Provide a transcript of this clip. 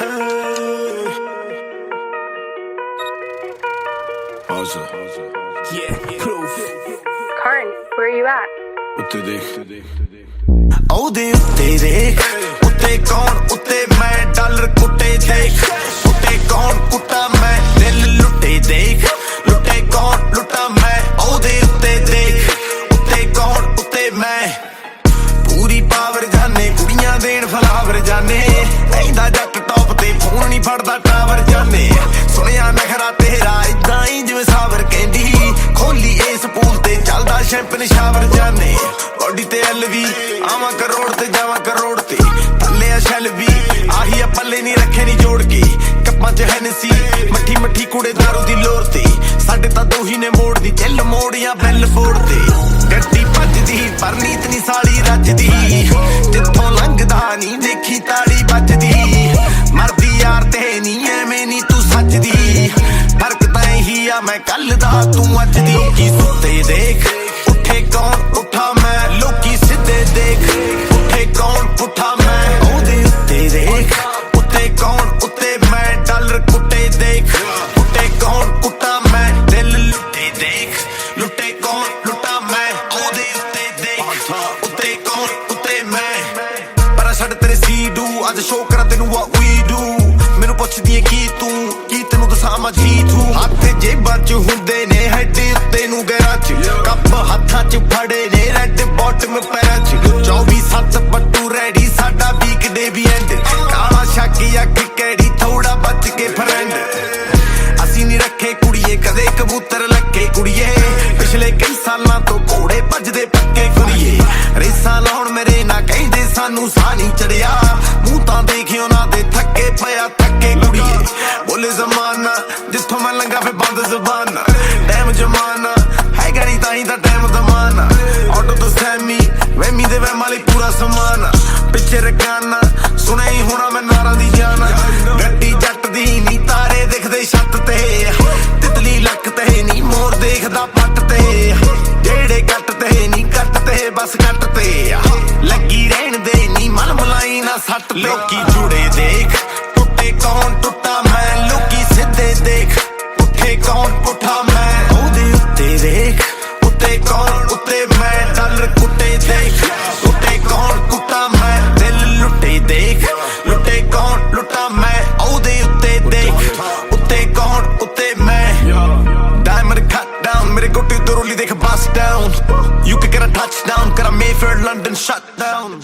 Pause. Yeah, proof. Karn, where are you at? ਉੱਤੇ ਦੇਖ ਉਹਦੇ ਉੱਤੇ ਦੇਖ ਉੱਤੇ ਕੌਣ ਉੱਤੇ ਮੈਂ ਡਾਲਰ ਕੁੱਟੇ ਦੇਖ ਉੱਤੇ ਕੌਣ ਕੁੱਟਾ ਮੈਂ ਦਿਲ ਲੁੱਟੇ ਦੇਖ ਲੁੱਟੇ ਕੌਣ ਲੁੱਟਾ ਮੈਂ ਉਹਦੇ ਉੱਤੇ ਦੇਖ ਉੱਤੇ ਕੌਣ ਉੱਤੇ ਮੈਂ ਪੂਰੀ ਪਾਵਰ ਜਾਣੇ ਕੁੜੀਆਂ ਦੇਣ ਫਲਾਵਰ ਜਾਣੇ ਐਂਦਾ ਜੱਟ ਫੜਦਾ ਟਾਵਰ ਜਾਣੇ ਸੁਣਿਆ ਨਖਰਾ ਤੇਰਾ ਇਦਾਂ ਹੀ ਜਿਵੇਂ ਸਾਵਰ ਕਹਿੰਦੀ। ਖੋਲੀ ਇਸ ਪੂਲ ਤੇ ਚੱਲਦਾ ਸ਼ੈਂਪਨ ਸ਼ਾਵਰ ਜਾਣੇ ਬੋਡੀ ਤੇ ਐਲਵੀ ਆਵਾਂ ਕਰੋੜ ਤੇ ਜਾਵਾਂ ਕਰੋੜ ਤੇ। ਥੱਲੇ ਆ ਸ਼ੈਲ ਆਹੀ ਆ ਪੱਲੇ ਨਹੀਂ ਰੱਖੇ ਨਹੀਂ ਜੋੜ ਕੇ। ਕੱਪਾਂ 'ਚ ਹੈਨਸੀ ਮੱਠੀ ਮੱਠੀ ਕੁੜੇ ਦਾਰੂ ਦੀ ਲੋਰ ਤੇ। ਸਾਡੇ ਤਾਂ ਦੋਹੀ ਨੇ ਮੋੜ ਦੀ ਚੱਲ ਮੋੜੀਆਂ ਬੈਲ ਫੋੜ ਤੇ। ਗੱਡੀ ਭੱਜਦੀ ਪਰਨੀਤ ਨਹੀਂ ਸਾਲੀ ਰੱਜਦੀ। ਕੱਲ ਦਾ ਤੂੰ ਅੱਜ ਦੀ ਕੀ ਸੁੱਤੇ ਦੇਖ? ਉੱਠੇ ਕੌਣ? ਉੱਠਾ ਮੈਂ? ਲੋਕੀ ਸਿੱਧੇ ਦੇਖ। ਉੱਠੇ ਕੌਣ? ਪੁੱਠਾ ਮੈਂ? ਉਹਦੇ ਉੱਤੇ ਦੇਖ। ਉੱਤੇ ਕੌਣ? ਉੱਤੇ ਮੈਂ? ਡਾਲਰ ਕੁੱਟੇ ਦੇਖ। ਉੱਤੇ ਕੌਣ? ਕੁੱਟਾ ਮੈਂ? ਦਿਲ ਲੁੱਟੇ ਦੇਖ। ਲੁੱਟੇ ਕੌਣ? ਲੁੱਟਾ ਮੈਂ? ਉਹਦੇ ਉੱਤੇ ਦੇਖ। ਉੱਤੇ ਕੌਣ? ਉੱਤੇ ਮੈਂ? ਪਰ ਛੱਡ ਤੇਰੇ ਸੀ ਡੂ। ਅੱਜ ਸ਼ੋਅ ਕਰਾਂ ਤੈਨੂੰ what we do ਪੁੱਛਦੀ ਏ, ਕੀ ਤੂੰ? ਕੀ ਤੈਨੂੰ ਦੱਸਾਂ, ਮੈਂ ਜੀ ਤੂੰ ਹੱਥ ਜੇਬਾਂ 'ਚ ਹੁੰਦੇ ਨੇ ਹੈਡ ਉੱਤੇ ਨੂੰ ਗੈਰਾਂ 'ਚ। ਕੱਪ ਹੱਥਾਂ 'ਚ ਫੜੇ ਨੇ ਰੈੱਡ ਬਾਟਮ ਪੈਰਾਂ 'ਚ। 24 ਸੱਤ ਪੱਟੂ ਰੈਡੀ ਸਾਡਾ ਵੀਕ ਡੇ ਵੀ ਐਂਡ ਕਾਲਾ ਸ਼ੱਕੀ ਅੱਖ ਥੋੜਾ ਬਚ ਕੇ ਫਰੈਂਡ ਅਸੀਂ ਨਹੀਂ ਰੱਖੇ ਕੁੜੀਏ, ਕਦੇ ਕਬੂਤਰ ਲੱਗੇ ਕੁੜੀਏ। ਪਿਛਲੇ ਕਈ ਸਾਲਾਂ ਤੋਂ ਘੋੜੇ ਭੱਜਦੇ ਪੱਕੇ ਕੁੜੀਏ। ਰੇਸਾਂ ਲਾਉਣ ਮੇਰੇ ਨਾ ਕਹਿੰਦੇ, ਸਾਨੂੰ ਸਾਹ ਨਹੀਂ ਚੜਿਆ। ਜ਼ਬਾਨਾ ਟਾਈਮ ਜਮਾਨਾ, ਹੈਗਾ ਨਹੀਂ ਤਾਂ ਹੀ ਤਾਂ ਟਾਈਮ ਜ਼ਮਾਨਾ ਆਟੋ ਤੋਂ ਸੈਮੀ ਵੈਮੀ ਦੇ ਵੈਮ ਵਾਲੀ ਪੂਰਾ ਸਮਾਨ। ਪਿੱਛੇ ਰਕਾਨਾ, ਸੁਣਿਆ ਹੀ ਹੋਣਾ ਮੈਂ ਨਾਰਾਂ ਦੀ ਜਾਨ। ਗੱਡੀ ਜੱਟ ਦੀ ਨਹੀਂ ਤਾਰੇ ਦਿਖਦੇ ਛੱਤ ਤੇ। ਤਿਤਲੀ ਲੱਕ ਤੇ ਨਹੀਂ ਮੋਰ ਦੇਖਦਾ ਪੱਟ ਤੇ। ਜਿਹੜੇ ਕੱਟ ਤੇ ਨਹੀਂ ਕੱਟ ਤੇ, ਬਸ ਕੱਟ ਤੇ। ਲੱਗੀ ਰਹਿਣ ਦੇ ਨਹੀਂ ਮਨ ਮਲਾਈ ਨਾ ਸੱਟ ਤੇ। ਲੋਕੀ ਜੁੜੇ ਦੇਖ, ਟੁੱਟੇ ਕੌਣ Surely they could bust down. You could get a touchdown, got a for London shut down.